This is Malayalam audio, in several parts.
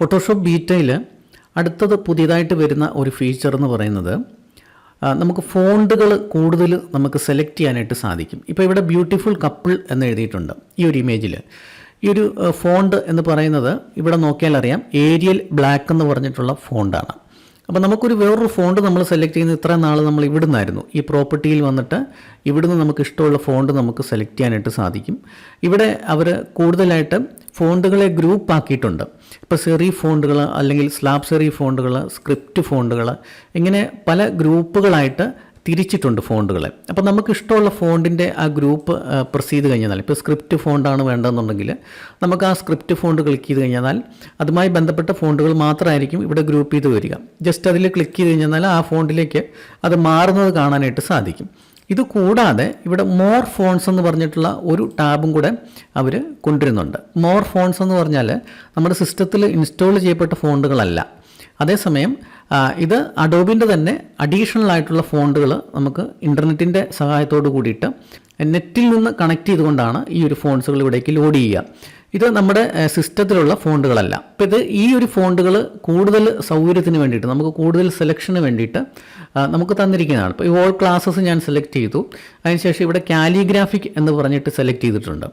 ഫോട്ടോഷോപ്പ് ബീറ്റയിൽ അടുത്തത് പുതിയതായിട്ട് വരുന്ന ഒരു ഫീച്ചർ എന്ന് പറയുന്നത് നമുക്ക് ഫോണ്ടുകൾ കൂടുതൽ നമുക്ക് സെലക്ട് ചെയ്യാനായിട്ട് സാധിക്കും. ഇപ്പോൾ ഇവിടെ ബ്യൂട്ടിഫുൾ കപ്പിൾ എന്ന് എഴുതിയിട്ടുണ്ട് ഈ ഒരു ഇമേജിൽ ഈ ഒരു ഫോണ്ട് എന്ന് പറയുന്നത് ഇവിടെ നോക്കിയാൽ അറിയാം ഏരിയൽ ബ്ലാക്ക് എന്ന് പറഞ്ഞിട്ടുള്ള ഫോണ്ടാണ് അപ്പോൾ നമുക്കൊരു വേറൊരു ഫോണ്ട് നമ്മൾ സെലക്ട് ചെയ്യുന്ന ഇത്ര നാൾ നമ്മൾ ഇവിടുന്നായിരുന്നു. ഈ പ്രോപ്പർട്ടിയിൽ വന്നിട്ട് ഇവിടുന്ന് നമുക്ക് ഇഷ്ടമുള്ള ഫോണ്ട് നമുക്ക് സെലക്ട് ചെയ്യാനായിട്ട് സാധിക്കും. ഇവിടെ അവർ കൂടുതലായിട്ട് ഫോണ്ടുകളെ ഗ്രൂപ്പ് ആക്കിയിട്ടുണ്ട്. ഇപ്പോൾ സെറി ഫോണ്ടുകൾ അല്ലെങ്കിൽ സ്ലാബ് സെറി ഫോണ്ടുകൾ സ്ക്രിപ്റ്റ് ഫോണ്ടുകൾ ഇങ്ങനെ പല ഗ്രൂപ്പുകളായിട്ട് തിരിച്ചിട്ടുണ്ട് ഫോണ്ടുകളെ. അപ്പോൾ നമുക്ക് ഇഷ്ടമുള്ള ഫോണ്ടിന്റെ ആ ഗ്രൂപ്പ് പ്രസ് ചെയ്ത് കഴിഞ്ഞാൽ ഇപ്പോൾ സ്ക്രിപ്റ്റ് ഫോണ്ടാണ് വേണ്ടതെന്നുണ്ടെങ്കിൽ നമുക്ക് ആ സ്ക്രിപ്റ്റ് ഫോണ്ട് ക്ലിക്ക് ചെയ്ത് കഴിഞ്ഞാൽ അതുമായി ബന്ധപ്പെട്ട ഫോണ്ടുകൾ മാത്രമായിരിക്കും ഇവിടെ ഗ്രൂപ്പ് ചെയ്ത് വരിക. ജസ്റ്റ് അതിൽ ക്ലിക്ക് ചെയ്ത് കഴിഞ്ഞാൽ ആ ഫോണ്ടിലേക്ക് അത് മാറുന്നത് കാണാനായിട്ട് സാധിക്കും. ഇത് കൂടാതെ ഇവിടെ മോർ ഫോൺസ് എന്ന് പറഞ്ഞിട്ടുള്ള ഒരു ടാബും കൂടെ അവർ കൊണ്ടുവരുന്നുണ്ട്. മോർ ഫോൺസ് എന്ന് പറഞ്ഞാൽ നമ്മുടെ സിസ്റ്റത്തിൽ ഇൻസ്റ്റാൾ ചെയ്യപ്പെട്ട ഫോണ്ടുകളല്ല. അതേസമയം ഇത് അഡോബിന്റെ തന്നെ അഡീഷണൽ ആയിട്ടുള്ള ഫോണ്ടുകൾ നമുക്ക് ഇന്റർനെറ്റിന്റെ സഹായത്തോട് കൂടിയിട്ട് നെറ്റിൽ നിന്ന് കണക്ട് ചെയ്തുകൊണ്ടാണ് ഈ ഒരു ഫോൺസുകൾ ഇവിടേക്ക് ലോഡ് ചെയ്യുക. ഇത് നമ്മുടെ സിസ്റ്റത്തിലുള്ള ഫോണ്ടുകളല്ല. അപ്പോൾ ഇത് ഈ ഒരു ഫോണ്ടുകൾ കൂടുതൽ സൗകര്യത്തിന് വേണ്ടിയിട്ട് നമുക്ക് കൂടുതൽ സെലക്ഷന് വേണ്ടിയിട്ട് നമുക്ക് തന്നിരിക്കുന്നതാണ്. ഇപ്പോൾ ഈ ഓൾ ക്ലാസ്സസ് ഞാൻ സെലക്ട് ചെയ്തു. അതിനുശേഷം ഇവിടെ കാലിഗ്രാഫിക് എന്ന് പറഞ്ഞിട്ട് സെലക്ട് ചെയ്തിട്ടുണ്ട്.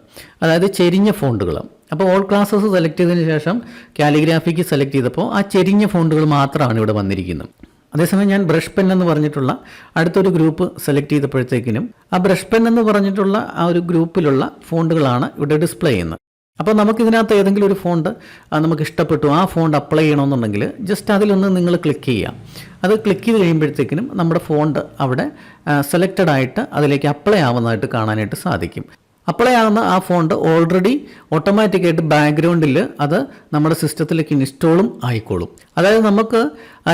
അതായത് ചെരിഞ്ഞ ഫോണ്ടുകൾ അപ്പോൾ ഓൾ ക്ലാസ്സസ് സെലക്ട് ചെയ്തതിന് ശേഷം കാലിഗ്രാഫിക്ക് സെലക്ട് ചെയ്തപ്പോൾ ആ ചെരിഞ്ഞ ഫോണ്ടുകൾ മാത്രമാണ് ഇവിടെ വന്നിരിക്കുന്നത്. അതേസമയം ഞാൻ ബ്രഷ് പെൻ എന്ന് പറഞ്ഞിട്ടുള്ള അടുത്തൊരു ഗ്രൂപ്പ് സെലക്ട് ചെയ്തപ്പോഴത്തേക്കിനും ആ ബ്രഷ് പെൻ എന്ന് പറഞ്ഞിട്ടുള്ള ആ ഒരു ഗ്രൂപ്പിലുള്ള ഫോണ്ടുകളാണ് ഇവിടെ ഡിസ്പ്ലേ ചെയ്യുന്നത്. അപ്പോൾ നമുക്ക് ഇതിനകത്ത് ഏതെങ്കിലും ഒരു ഫോണ്ട് നമുക്ക് ഇഷ്ടപ്പെട്ടു ആ ഫോണ്ട് അപ്ലൈ ചെയ്യണമെന്നുണ്ടെങ്കിൽ ജസ്റ്റ് അതിലൊന്ന് നിങ്ങൾ ക്ലിക്ക് ചെയ്യാം അത് ക്ലിക്ക് ചെയ്ത് കഴിയുമ്പോഴത്തേക്കിനും നമ്മുടെ ഫോണ്ട് അവിടെ സെലക്റ്റഡ് ആയിട്ട് അതിലേക്ക് അപ്ലൈ ആവുന്നതായിട്ട് കാണാനായിട്ട് സാധിക്കും. അപ്ലൈ ആകുന്ന ആ ഫോണ്ട് ഓൾറെഡി ഓട്ടോമാറ്റിക്കായിട്ട് ബാക്ക്ഗ്രൗണ്ടിൽ അത് നമ്മുടെ സിസ്റ്റത്തിലേക്ക് ഇൻസ്റ്റോളും ആയിക്കോളും. അതായത് നമുക്ക്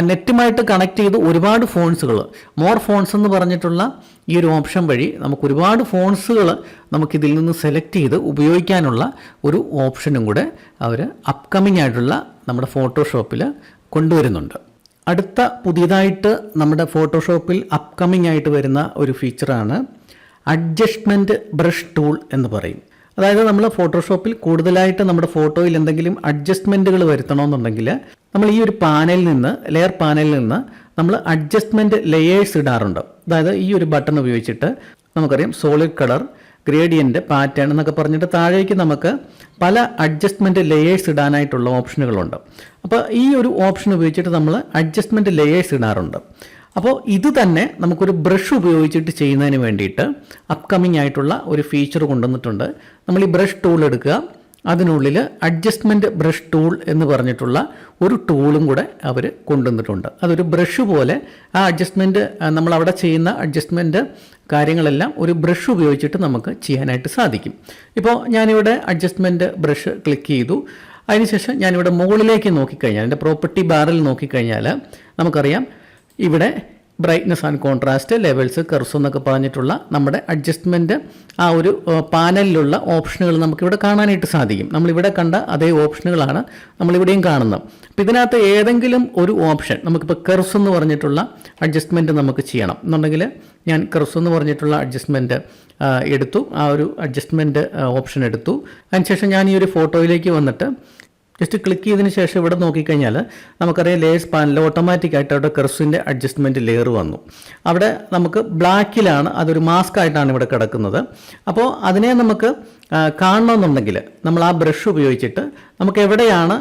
നെറ്റുമായിട്ട് കണക്ട് ചെയ്ത് ഒരുപാട് ഫോൺസുകൾ മോർ ഫോൺസ് എന്ന് പറഞ്ഞിട്ടുള്ള ഈ ഒരു ഓപ്ഷൻ വഴി നമുക്ക് ഒരുപാട് ഫോൺസുകൾ നമുക്കിതിൽ നിന്ന് സെലക്ട് ചെയ്ത് ഉപയോഗിക്കാനുള്ള ഒരു ഓപ്ഷനും കൂടെ അവർ അപ്കമിങ് ആയിട്ടുള്ള നമ്മുടെ ഫോട്ടോഷോപ്പിൽ കൊണ്ടുവരുന്നുണ്ട്. അടുത്ത പുതിയതായിട്ട് നമ്മുടെ ഫോട്ടോഷോപ്പിൽ അപ്കമിങ് ആയിട്ട് വരുന്ന ഒരു ഫീച്ചറാണ് അഡ്ജസ്റ്റ്മെന്റ് ബ്രഷ് ടൂൾ എന്ന് പറയും. അതായത് നമ്മൾ ഫോട്ടോഷോപ്പിൽ കൂടുതലായിട്ട് നമ്മുടെ ഫോട്ടോയിൽ എന്തെങ്കിലും അഡ്ജസ്റ്റ്മെന്റുകൾ വരുത്തണമെന്നുണ്ടെങ്കിൽ നമ്മൾ ഈ ഒരു പാനലിൽ നിന്ന് ലെയർ പാനലിൽ നിന്ന് നമ്മൾ അഡ്ജസ്റ്റ്മെന്റ് ലെയേഴ്സ് ഇടാറുണ്ട്. അതായത് ഈ ഒരു ബട്ടൺ ഉപയോഗിച്ചിട്ട് നമുക്കറിയാം സോളിഡ് കളർ ഗ്രേഡിയന്റ് പാറ്റേൺ എന്നൊക്കെ പറഞ്ഞിട്ട് താഴേക്ക് നമുക്ക് പല അഡ്ജസ്റ്റ്മെന്റ് ലെയേഴ്സ് ഇടാനായിട്ടുള്ള ഓപ്ഷനുകളുണ്ട് അപ്പോൾ ഈ ഒരു ഓപ്ഷൻ ഉപയോഗിച്ചിട്ട് നമ്മൾ അഡ്ജസ്റ്റ്മെന്റ് ലെയേഴ്സ് ഇടാറുണ്ട്. അപ്പോൾ ഇത് തന്നെ നമുക്കൊരു ബ്രഷ് ഉപയോഗിച്ചിട്ട് ചെയ്യുന്നതിന് വേണ്ടിയിട്ട് അപ്കമിങ് ആയിട്ടുള്ള ഒരു ഫീച്ചർ കൊണ്ടുവന്നിട്ടുണ്ട്. നമ്മൾ ഈ ബ്രഷ് ടൂൾ എടുക്കുക. അതിനുള്ളിൽ അഡ്ജസ്റ്റ്മെന്റ് ബ്രഷ് ടൂൾ എന്ന് പറഞ്ഞിട്ടുള്ള ഒരു ടൂളും കൂടെ അവർ കൊണ്ടുവന്നിട്ടുണ്ട്. അതൊരു ബ്രഷ് പോലെ ആ അഡ്ജസ്റ്റ്മെന്റ് നമ്മൾ അവിടെ ചെയ്യുന്ന അഡ്ജസ്റ്റ്മെന്റ് കാര്യങ്ങളെല്ലാം ഒരു ബ്രഷ് ഉപയോഗിച്ചിട്ട് നമുക്ക് ചെയ്യാനായിട്ട് സാധിക്കും. ഇപ്പോൾ ഞാനിവിടെ അഡ്ജസ്റ്റ്മെന്റ് ബ്രഷ് ക്ലിക്ക് ചെയ്തു. അതിനുശേഷം ഞാനിവിടെ മുകളിലേക്ക് നോക്കിക്കഴിഞ്ഞാൽ എന്റെ പ്രോപ്പർട്ടി ബാറിൽ നോക്കിക്കഴിഞ്ഞാൽ നമുക്കറിയാം ഇവിടെ brightness and contrast levels curves എന്നൊക്കെ പറഞ്ഞിട്ടുള്ള നമ്മുടെ അഡ്ജസ്റ്റ്മെന്റ് ആ ഒരു പാനലിലുള്ള ഓപ്ഷനുകൾ നമുക്കിവിടെ കാണാനായിട്ട് സാധിക്കും. നമ്മളിവിടെ കണ്ട അതേ ഓപ്ഷനുകളാണ് നമ്മളിവിടെയും കാണുന്നത്. അപ്പോൾ ഇതിനകത്ത് ഏതെങ്കിലും ഒരു ഓപ്ഷൻ നമുക്കിപ്പോൾ കർസ് എന്ന് പറഞ്ഞിട്ടുള്ള അഡ്ജസ്റ്റ്മെന്റ് നമുക്ക് ചെയ്യണം. എന്നുണ്ടെങ്കിൽ ഞാൻ കർസ് എന്ന് പറഞ്ഞിട്ടുള്ള അഡ്ജസ്റ്റ്മെന്റ് എടുത്തു. ആ ഒരു അഡ്ജസ്റ്റ്മെന്റ് ഓപ്ഷൻ എടുത്തു. അതിനുശേഷം ഞാൻ ഈ ഒരു ഫോട്ടോയിലേക്ക് വന്നിട്ട് ജസ്റ്റ് ക്ലിക്ക് ചെയ്തതിന് ശേഷം ഇവിടെ നോക്കിക്കഴിഞ്ഞാൽ നമുക്കറിയാം ലേയേഴ്സ് പാനലിൽ ഓട്ടോമാറ്റിക്കായിട്ട് അവിടെ കെർസിന്റെ അഡ്ജസ്റ്റ്മെന്റ് ലെയർ വന്നു. അവിടെ നമുക്ക് ബ്ലാക്കിലാണ് അതൊരു മാസ്ക് ആയിട്ടാണ് ഇവിടെ കിടക്കുന്നത്. അപ്പോൾ അതിനെ നമുക്ക് കാണണമെന്നുണ്ടെങ്കിൽ നമ്മൾ ആ ബ്രഷ് ഉപയോഗിച്ചിട്ട് നമുക്ക് എവിടെയാണ്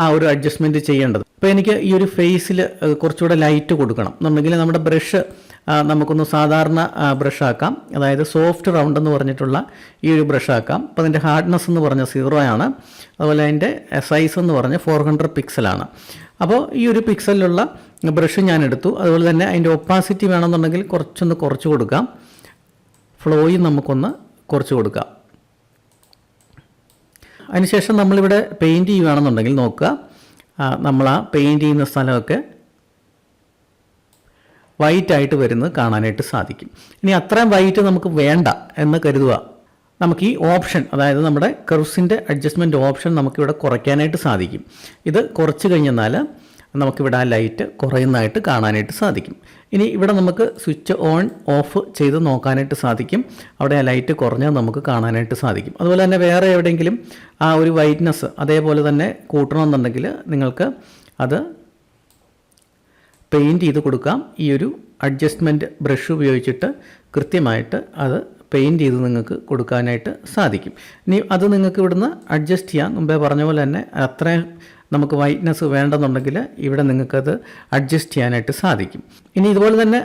ആ, ഒരു അഡ്ജസ്റ്റ്മെന്റ് ചെയ്യേണ്ടത്? അപ്പോൾ എനിക്ക് ഈ ഒരു ഫേസിൽ കുറച്ചുകൂടെ ലൈറ്റ് കൊടുക്കണം. എന്നുണ്ടെങ്കിൽ നമ്മുടെ ബ്രഷ് നമുക്കൊന്ന് സാധാരണ ബ്രഷ് ആക്കാം അതായത് സോഫ്റ്റ് റൗണ്ട് എന്ന് പറഞ്ഞിട്ടുള്ള ഈ ഒരു ബ്രഷ് ആക്കാം അപ്പോൾ അതിന്റെ ഹാർഡ്നെസ് എന്ന് പറഞ്ഞ സീറോ ആണ് അതുപോലെ അതിന്റെ സൈസ് എന്ന് പറഞ്ഞ ഫോർ ഹൺഡ്രഡ് പിക്സലാണ്. അപ്പോൾ ഈ ഒരു പിക്സലിലുള്ള ബ്രഷ് ഞാൻ എടുത്തു. അതുപോലെ തന്നെ അതിന്റെ ഒപ്പാസിറ്റി വേണമെന്നുണ്ടെങ്കിൽ കുറച്ചൊന്ന് കുറച്ച് കൊടുക്കാം. ഫ്ലോയും നമുക്കൊന്ന് കുറച്ച് കൊടുക്കാം. അതിനുശേഷം നമ്മളിവിടെ പെയിന്റ് ചെയ്യുകയാണെന്നുണ്ടെങ്കിൽ നോക്കുക. നമ്മൾ ആ പെയിന്റ് ചെയ്യുന്ന സ്ഥലമൊക്കെ വൈറ്റ് ആയിട്ട് വരുന്നത് കാണാനായിട്ട് സാധിക്കും. ഇനി അത്രയും വൈറ്റ് നമുക്ക് വേണ്ട എന്ന് കരുതുക. നമുക്ക് ഈ ഓപ്ഷൻ അതായത് നമ്മുടെ കർവ്സിന്റെ അഡ്ജസ്റ്റ്മെന്റ് ഓപ്ഷൻ നമുക്കിവിടെ കുറയ്ക്കാനായിട്ട് സാധിക്കും. ഇത് കുറച്ച് കഴിഞ്ഞെന്നാൽ നമുക്കിവിടെ ആ ലൈറ്റ് കുറയുന്നതായിട്ട് കാണാനായിട്ട് സാധിക്കും. ഇനി ഇവിടെ നമുക്ക് സ്വിച്ച് ഓൺ ഓഫ് ചെയ്ത് നോക്കാനായിട്ട് സാധിക്കും. അവിടെ ആ ലൈറ്റ് കുറഞ്ഞാൽ നമുക്ക് കാണാനായിട്ട് സാധിക്കും. അതുപോലെ തന്നെ വേറെ എവിടെയെങ്കിലും ആ ഒരു വൈറ്റ്നസ് അതേപോലെ തന്നെ കൂട്ടണമെന്നുണ്ടെങ്കിൽ നിങ്ങൾക്ക് അത് പെയിന്റ് ചെയ്ത് കൊടുക്കാം. ഈ ഒരു അഡ്ജസ്റ്റ്മെന്റ് ബ്രഷ് ഉപയോഗിച്ചിട്ട് കൃത്യമായിട്ട് അത് പെയിന്റ് ചെയ്ത് നിങ്ങൾക്ക് കൊടുക്കാനായിട്ട് സാധിക്കും. ഇനി അത് നിങ്ങൾക്ക് ഇവിടുന്ന് അഡ്ജസ്റ്റ് ചെയ്യാം. മുമ്പേ പറഞ്ഞ പോലെ തന്നെ അത്രയും നമുക്ക് വൈറ്റ്നസ് വേണ്ടെന്നുണ്ടെങ്കിൽ ഇവിടെ നിങ്ങൾക്കത് അഡ്ജസ്റ്റ് ചെയ്യാനായിട്ട് സാധിക്കും. ഇനി ഇതുപോലെ തന്നെ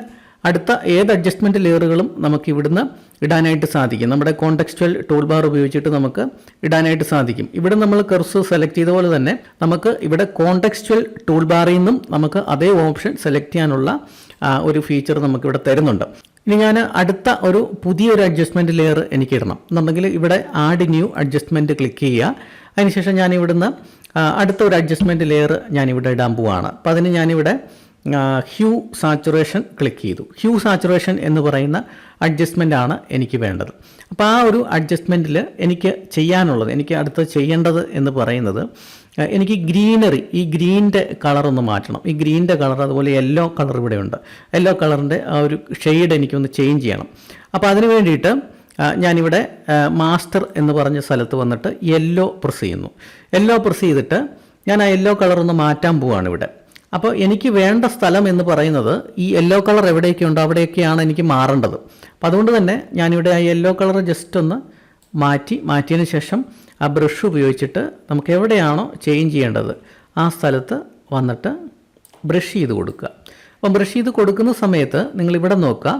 അടുത്ത ഏത് അഡ്ജസ്റ്റ്മെന്റ് ലെയറുകളും നമുക്ക് ഇവിടുന്ന് ഇടാനായിട്ട് സാധിക്കും. നമ്മുടെ കോണ്ടക്സ്റ്റൽ ടൂൾ ബാർ ഉപയോഗിച്ചിട്ട് നമുക്ക് ഇടാനായിട്ട് സാധിക്കും. ഇവിടെ നമ്മൾ കർസ് സെലക്ട് ചെയ്ത പോലെ തന്നെ നമുക്ക് ഇവിടെ കോണ്ടക്സ്റ്റൽ ടൂൾ ബാറിൽ നിന്നും നമുക്ക് അതേ ഓപ്ഷൻ സെലക്ട് ചെയ്യാനുള്ള ഒരു ഫീച്ചർ നമുക്ക് ഇവിടെ തരുന്നുണ്ട്. ഇനി ഞാൻ അടുത്ത ഒരു പുതിയൊരു അഡ്ജസ്റ്റ്മെന്റ് ലെയർ എനിക്ക് ഇടണം. എന്നുണ്ടെങ്കിൽ ഇവിടെ ആഡ് ന്യൂ അഡ്ജസ്റ്റ്മെന്റ് ക്ലിക്ക് ചെയ്യുക. അതിനുശേഷം ഞാൻ ഇവിടുന്ന് അടുത്ത ഒരു അഡ്ജസ്റ്റ്മെന്റ് ലെയർ ഞാനിവിടെ ഇടാൻ പോവാണ്. അപ്പോൾ അതിന് ഞാനിവിടെ ഹ്യൂ സാച്ചുറേഷൻ ക്ലിക്ക് ചെയ്തു. ഹ്യൂ സാച്ചുറേഷൻ എന്ന് പറയുന്ന അഡ്ജസ്റ്റ്മെന്റ് ആണ് എനിക്ക് വേണ്ടത്. അപ്പോൾ ആ ഒരു അഡ്ജസ്റ്റ്മെന്റിൽ എനിക്ക് ചെയ്യാനുള്ളത് എനിക്ക് അടുത്ത് ചെയ്യേണ്ടത് എന്ന് പറയുന്നത് എനിക്ക് ഗ്രീനറി ഈ ഗ്രീന്റെ കളർ ഒന്ന് മാറ്റണം. ഈ ഗ്രീന്റെ കളർ അതുപോലെ യെല്ലോ കളർ ഇവിടെ ഉണ്ട്. യെല്ലോ കളറിന്റെ ആ ഒരു ഷെയ്ഡ് എനിക്കൊന്ന് ചേഞ്ച് ചെയ്യണം. അപ്പോൾ അതിന് വേണ്ടിയിട്ട് ഞാനിവിടെ മാസ്റ്റർ എന്ന് പറഞ്ഞ സ്ഥലത്ത് വന്നിട്ട് യെല്ലോ പ്രസ് ചെയ്യുന്നു. യെല്ലോ പ്രസ് ചെയ്തിട്ട് ഞാൻ ആ യെല്ലോ കളർ ഒന്ന് മാറ്റാൻ പോവാണ് ഇവിടെ. അപ്പോൾ എനിക്ക് വേണ്ട സ്ഥലം എന്ന് പറയുന്നത് ഈ യെല്ലോ കളർ എവിടെയൊക്കെയുണ്ടോ അവിടെയൊക്കെയാണ് എനിക്ക് മാറേണ്ടത്. അപ്പോൾ അതുകൊണ്ട് തന്നെ ഞാനിവിടെ ആ യെല്ലോ കളർ ജസ്റ്റ് ഒന്ന് മാറ്റി മാറ്റിയതിന് ശേഷം ആ ബ്രഷ് ഉപയോഗിച്ചിട്ട് നമുക്ക് എവിടെയാണോ ചേഞ്ച് ചെയ്യേണ്ടത് ആ സ്ഥലത്ത് വന്നിട്ട് ബ്രഷ് ചെയ്ത് കൊടുക്കുക. അപ്പം ബ്രഷ് ചെയ്ത് കൊടുക്കുന്ന സമയത്ത് നിങ്ങൾ ഇവിടെ നോക്കുക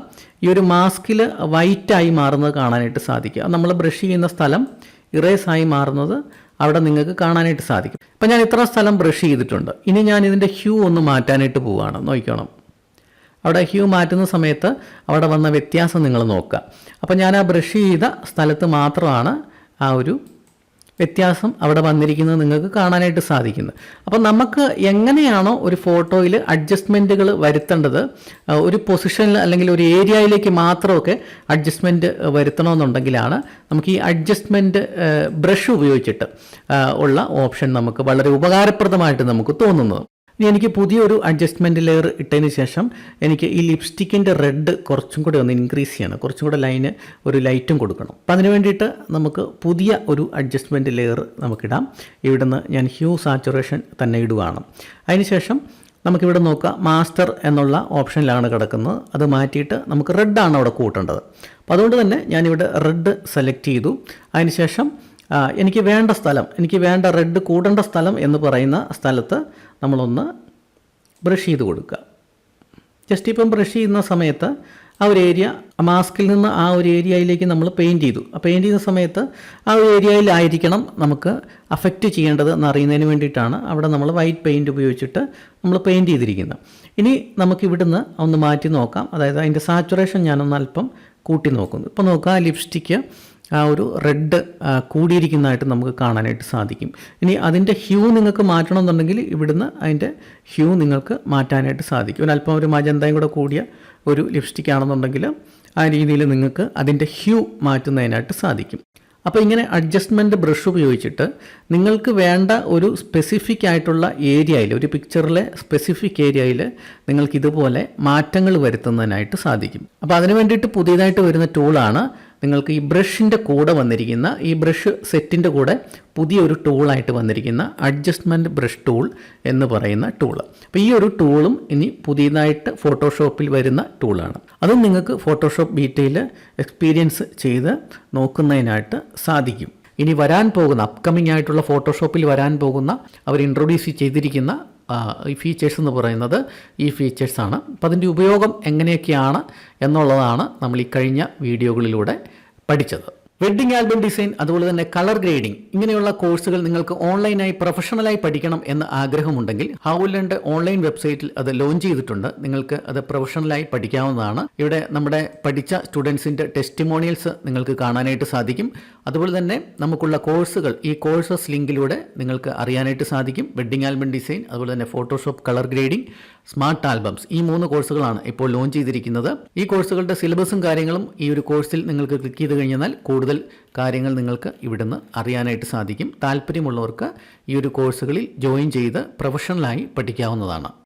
ഈ ഒരു മാസ്കിൽ വൈറ്റായി മാറുന്നത് കാണാനായിട്ട് സാധിക്കുക. നമ്മൾ ബ്രഷ് ചെയ്യുന്ന സ്ഥലം ഇറേസായി മാറുന്നത് അവിടെ നിങ്ങൾക്ക് കാണാനായിട്ട് സാധിക്കും. അപ്പം ഞാൻ ഇത്ര സ്ഥലം ബ്രഷ് ചെയ്തിട്ടുണ്ട്. ഇനി ഞാൻ ഇതിന്റെ ഹ്യൂ ഒന്ന് മാറ്റാനായിട്ട് പോവുകയാണ് നോക്കിക്കണം. അവിടെ ഹ്യൂ മാറ്റുന്ന സമയത്ത് അവിടെ വന്ന വ്യത്യാസം നിങ്ങൾ നോക്കുക. അപ്പോൾ ഞാൻ ആ ബ്രഷ് ചെയ്ത സ്ഥലത്ത് മാത്രമാണ് ആ ഒരു വ്യത്യാസം അവിടെ വന്നിരിക്കുന്നത് നിങ്ങൾക്ക് കാണാനായിട്ട് സാധിക്കുന്നു. അപ്പോൾ നമുക്ക് എങ്ങനെയാണോ ഒരു ഫോട്ടോയിൽ അഡ്ജസ്റ്റ്മെന്റുകൾ വരുത്തേണ്ടത് ഒരു പൊസിഷനിൽ അല്ലെങ്കിൽ ഒരു ഏരിയയിലേക്ക് മാത്രമൊക്കെ അഡ്ജസ്റ്റ്മെന്റ് വരുത്തണമെന്നുണ്ടെങ്കിലാണ് നമുക്ക് ഈ അഡ്ജസ്റ്റ്മെന്റ് ബ്രഷ് ഉപയോഗിച്ചിട്ട് ഉള്ള ഓപ്ഷൻ നമുക്ക് വളരെ ഉപകാരപ്രദമായിട്ട് നമുക്ക് തോന്നുന്നത്. ഇനി എനിക്ക് പുതിയൊരു അഡ്ജസ്റ്റ്മെന്റ് ലെയർ ഇട്ടതിന് ശേഷം എനിക്ക് ഈ ലിപ്സ്റ്റിക്കിന്റെ റെഡ് കുറച്ചും കൂടി ഒന്ന് ഇൻക്രീസ് ചെയ്യണം. കുറച്ചും കൂടെ ലൈന് ഒരു ലൈറ്റും കൊടുക്കണം. അപ്പം അതിന് വേണ്ടിയിട്ട് നമുക്ക് പുതിയ ഒരു അഡ്ജസ്റ്റ്മെന്റ് ലെയർ നമുക്കിടാം. ഇവിടുന്ന് ഞാൻ ഹ്യൂ സാച്ചുറേഷൻ തന്നെ ഇടുകയാണ് അതിനുശേഷം നമുക്കിവിടെ നോക്കാം മാസ്റ്റർ എന്നുള്ള ഓപ്ഷനിലാണ് കിടക്കുന്നത്. അത് മാറ്റിയിട്ട് നമുക്ക് റെഡാണ് അവിടെ കൂട്ടേണ്ടത്. അപ്പോൾ അതുകൊണ്ട് തന്നെ ഞാനിവിടെ റെഡ് സെലക്ട് ചെയ്തു. അതിനുശേഷം എനിക്ക് വേണ്ട സ്ഥലം എനിക്ക് വേണ്ട റെഡ് കൂടേണ്ട സ്ഥലം എന്ന് പറയുന്ന സ്ഥലത്ത് നമ്മളൊന്ന് ബ്രഷ് ചെയ്ത് കൊടുക്കുക. ജസ്റ്റ് ഇപ്പം ബ്രഷ് ചെയ്യുന്ന സമയത്ത് ആ ഒരു ഏരിയ മാസ്കിൽ നിന്ന് ആ ഒരു ഏരിയയിലേക്ക് നമ്മൾ പെയിന്റ് ചെയ്തു. ആ പെയിന്റ് ചെയ്യുന്ന സമയത്ത് ആ ഒരു ഏരിയയിലായിരിക്കണം നമുക്ക് അഫക്റ്റ് ചെയ്യേണ്ടത് എന്നറിയുന്നതിന് വേണ്ടിയിട്ടാണ് അവിടെ നമ്മൾ വൈറ്റ് പെയിന്റ് ഉപയോഗിച്ചിട്ട് നമ്മൾ പെയിന്റ് ചെയ്തിരിക്കുന്നത്. ഇനി നമുക്ക് ഇവിടുന്ന് ഒന്ന് മാറ്റി നോക്കാം. അതായത് അതിന്റെ സാച്ചുറേഷൻ ഞാനൊന്ന് അല്പം കൂട്ടി നോക്കുന്നു. ഇപ്പോൾ നോക്കുക ലിപ്സ്റ്റിക്ക് ആ ഒരു റെഡ് കൂടിയിരിക്കുന്നതായിട്ട് നമുക്ക് കാണാനായിട്ട് സാധിക്കും. ഇനി അതിന്റെ ഹ്യൂ നിങ്ങൾക്ക് മാറ്റണമെന്നുണ്ടെങ്കിൽ ഇവിടുന്ന് അതിന്റെ ഹ്യൂ നിങ്ങൾക്ക് മാറ്റാനായിട്ട് സാധിക്കും. അല്പം ഒരു മജന്തയും കൂടെ കൂടിയ ഒരു ലിപ്സ്റ്റിക് ആണെന്നുണ്ടെങ്കിൽ ആ രീതിയിൽ നിങ്ങൾക്ക് അതിന്റെ ഹ്യൂ മാറ്റുന്നതിനായിട്ട് സാധിക്കും. അപ്പോൾ ഇങ്ങനെ അഡ്ജസ്റ്റ്മെന്റ് ബ്രഷ് ഉപയോഗിച്ചിട്ട് നിങ്ങൾക്ക് വേണ്ട ഒരു സ്പെസിഫിക് ആയിട്ടുള്ള ഏരിയയിൽ ഒരു പിക്ചറിലെ സ്പെസിഫിക് ഏരിയയിൽ നിങ്ങൾക്ക് ഇതുപോലെ മാറ്റങ്ങൾ വരുത്തുന്നതിനായിട്ട് സാധിക്കും. അപ്പോൾ അതിന് വേണ്ടിയിട്ട് പുതിയതായിട്ട് വരുന്ന ടൂളാണ് നിങ്ങൾക്ക് ഈ ബ്രഷിന്റെ കൂടെ വന്നിരിക്കുന്ന ഈ ബ്രഷ് സെറ്റിന്റെ കൂടെ പുതിയൊരു ടൂളായിട്ട് വന്നിരിക്കുന്ന അഡ്ജസ്റ്റ്മെന്റ് ബ്രഷ് ടൂൾ എന്ന് പറയുന്ന ടൂൾ അപ്പോൾ ഈ ഒരു ടൂളും ഇനി പുതിയതായിട്ട് ഫോട്ടോഷോപ്പിൽ വരുന്ന ടൂളാണ്. അതും നിങ്ങൾക്ക് ഫോട്ടോഷോപ്പ് ബീറ്റയിൽ എക്സ്പീരിയൻസ് ചെയ്ത് നോക്കുന്നതിനായിട്ട് സാധിക്കും. ഇനി വരാൻ പോകുന്ന അപ്കമിങ് ആയിട്ടുള്ള ഫോട്ടോഷോപ്പിൽ വരാൻ പോകുന്ന അവർ ഇൻട്രൊഡ്യൂസ് ചെയ്തിരിക്കുന്ന ഈ ഫീച്ചേഴ്സ് എന്ന് പറയുന്നത് ഈ ഫീച്ചേഴ്സാണ് അപ്പോൾ അതിന്റെ ഉപയോഗം എങ്ങനെയൊക്കെയാണ് എന്നുള്ളതാണ് നമ്മൾ ഈ കഴിഞ്ഞ വീഡിയോകളിലൂടെ പഠിച്ചത്. വെഡ്ഡിംഗ് ആൽബം ഡിസൈൻ അതുപോലെ തന്നെ കളർ ഗ്രേഡിംഗ് ഇങ്ങനെയുള്ള കോഴ്സുകൾ നിങ്ങൾക്ക് ഓൺലൈനായി പ്രൊഫഷണലായി പഠിക്കണം എന്ന് ആഗ്രഹമുണ്ടെങ്കിൽ ഹൗലൻഡ് ഓൺലൈൻ വെബ്സൈറ്റിൽ അത് ലോഞ്ച് ചെയ്തിട്ടുണ്ട്. നിങ്ങൾക്ക് അത് പ്രൊഫഷണലായി പഠിക്കാവുന്നതാണ്. ഇവിടെ നമ്മുടെ പഠിച്ച സ്റ്റുഡൻസിന്റെ ടെസ്റ്റിമോണിയൽസ് നിങ്ങൾക്ക് കാണാനായിട്ട് സാധിക്കും. അതുപോലെ തന്നെ നമുക്കുള്ള കോഴ്സുകൾ ഈ കോഴ്സസ് ലിങ്കിലൂടെ നിങ്ങൾക്ക് അറിയാനായിട്ട് സാധിക്കും. വെഡ്ഡിംഗ് ആൽബം ഡിസൈൻ അതുപോലെ തന്നെ Photoshop colour grading smart albums ഈ മൂന്ന് കോഴ്സുകളാണ് ഇപ്പോൾ ലോഞ്ച് ചെയ്തിരിക്കുന്നത്. ഈ കോഴ്സുകളുടെ സിലബസും കാര്യങ്ങളും ഈ ഒരു കോഴ്സിൽ നിങ്ങൾക്ക് ക്ലിക്ക് ചെയ്ത് കഴിഞ്ഞാൽ കൂടുതൽ കാര്യങ്ങൾ നിങ്ങൾക്ക് ഇവിടുന്ന് അറിയാനായിട്ട് സാധിക്കും. താല്പര്യമുള്ളവർക്ക് ഈ ഒരു കോഴ്സുകളിൽ ജോയിൻ ചെയ്ത് പ്രൊഫഷണലായി പഠിക്കാവുന്നതാണ്.